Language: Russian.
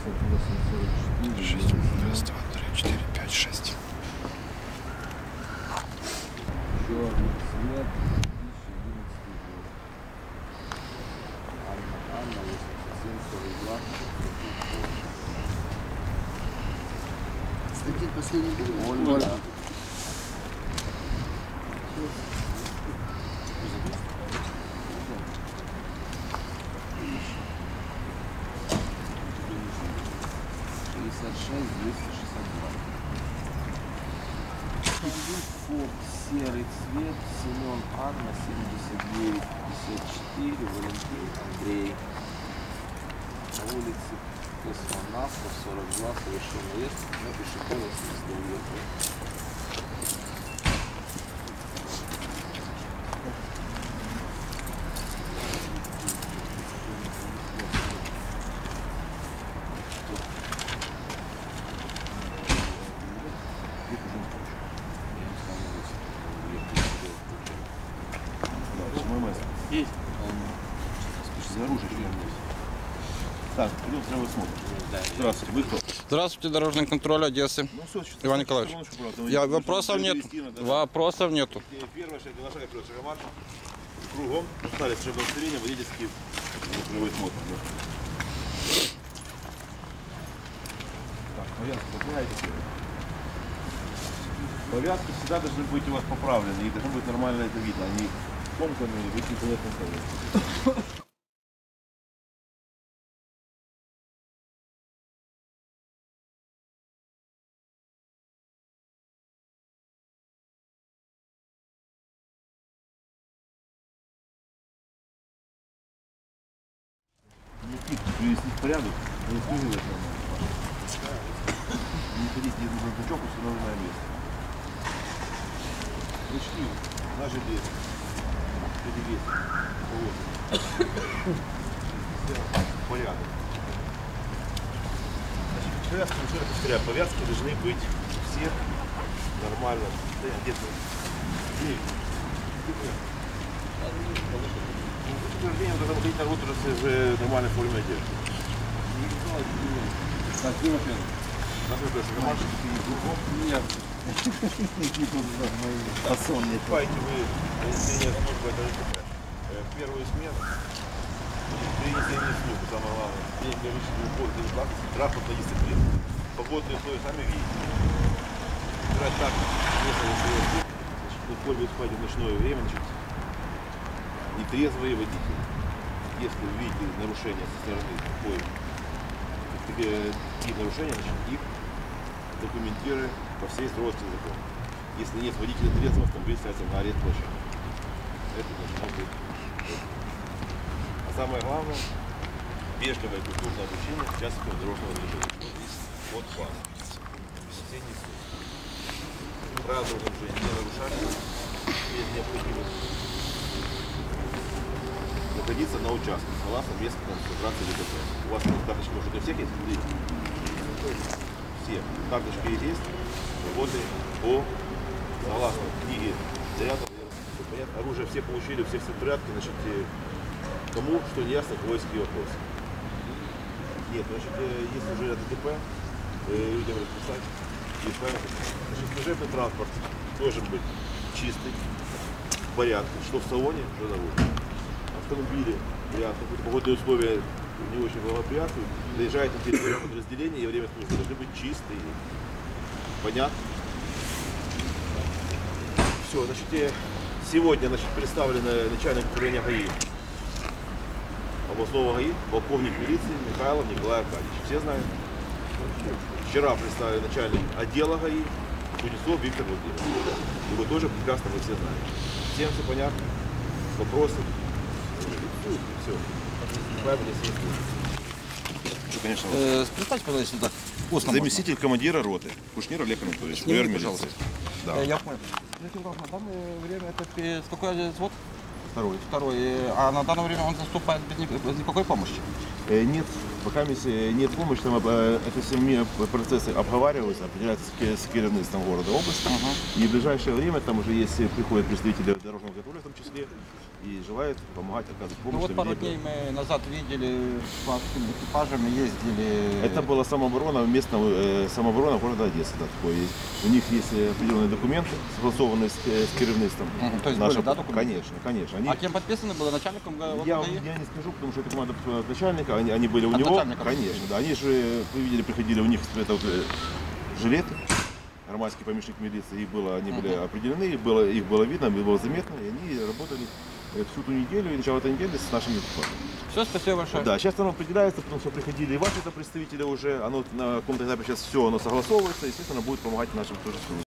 Шесть. Раз, два, три, четыре, пять, шесть. Черный цвет, 2011 год. Анна, Анна, 87, 42. Константин последний? Ольга. Ольга. Шестьдесят шесть, двести шестьдесят два. Фок, серый цвет, Семен Анна, 79, 54, Валентин Андрей. На улице Космонавтов, 42, совершил наезд на пешехода с уехал. За оружие Так, сразу смотрим. Здравствуйте, вы кто? Здравствуйте, дорожный контроль Одессы. Ну, все, Иван Николаевич. Я, вопросов нет. Вопросов нету. Первое, шага вперед, шага марш. Кругом. Устали служебное удостоверение, водительский круговой смотр. Так, повязку поправляете? Повязки всегда должны быть у вас поправлены, и должно быть нормально это видно. Они комками, вы не привести в порядок, не нормально. Не ходить не нужно бычок, установленное место. Ручки, даже без. Это вес. Вот. Все, порядок. Повязки, еще раз повторяю, повязки должны быть у всех нормально. Да, где-то. Утверждение должно выходить на работу уже нормальной форме одежды. Так, где Нет. Фасон не Покупаете вы несение службы, это. Э, в Первую смену при несении службы, самое главное, день для высшего ухода, день платности, транспортная дисциплина. Погодные условия сами видите. Играть так, если вы спать в ночное время, значит, нетрезвые водители. Если видите нарушения со стороны такой, такие, такие нарушения, значит, их документируя по всей строгости закона. Если нет водителя трезвого, автомобиль ставится на арест площадь. Это должно быть. А самое главное, вежливое культурное обучение участникам дорожного движения. Вот здесь вот план. Все несут. Правила движения не нарушать, без необходимости находиться на участке, согласно местной концентрации ДТП. У вас карточки, может, у всех есть? Все. Карточки есть, работы по, согласно книге зарядов, все понятно. Оружие все получили, все в порядке, значит, кому что не ясно, кого вопросы. Нет, значит, э, если уже ДТП, э, людям расписать. Значит, служебный транспорт должен быть чистый, в порядке, что в салоне, что на улице автомобиле какие-то погодные условия не очень благоприятствуют, заезжает на территорию подразделения и время службы должны быть чистые. Понятно? Все, значит, сегодня значит, представлены начальник управления ГАИ областного ГАИ, полковник милиции Михайлов Николай Аркадьевич. Все знают? Вчера представили начальник отдела ГАИ Кузнецов Виктор Владимирович. Его тоже прекрасно вы все знаете. Всем все понятно? Вопросы? Все. Правильно, если конечно. Э, Представьте, пожалуйста, сюда. Устно можно. Заместитель командира роты. Кушнир Олег Анатольевич. Снимите, майор пожалуйста. Да. Я понял. Скажите, пожалуйста, на данное время это с какой взвод? Второй. Второй. Э, А на данное время он заступает без ни- без никакой помощи? Э, нет, Пока нет помощи, там э, это все процессы обговариваются, определяются с ке- с керівництвом города области. И в ближайшее время там уже есть, приходят представители дорожного контроля в том числе и желают помогать, оказывать Ну помощь. вот там, пару дней мы назад видели, с вашими экипажами ездили. Это была самооборона местного э, самооборона города Одессы. Да, такое есть. У них есть определенные документы, согласованные с, э, с керівництвом. Мгм, то есть Наши- были, да, документы? Конечно, конечно. Они, А кем подписаны было начальником ГАИ? я, я не скажу, потому что это команда от начальника, они, они были у От него. начальника Конечно, да. Они же, вы видели, приходили, у них это вот, э, жилеты, громадский помощник милиции, их было, они были определены, их было, их было видно, было заметно, и они работали всю ту неделю и начало этой недели с нашими экипажами. Все, спасибо большое. Да, сейчас оно определяется, потому что приходили и ваши представители уже, оно на каком-то этапе сейчас все оно согласовывается, естественно, будет помогать нашим тоже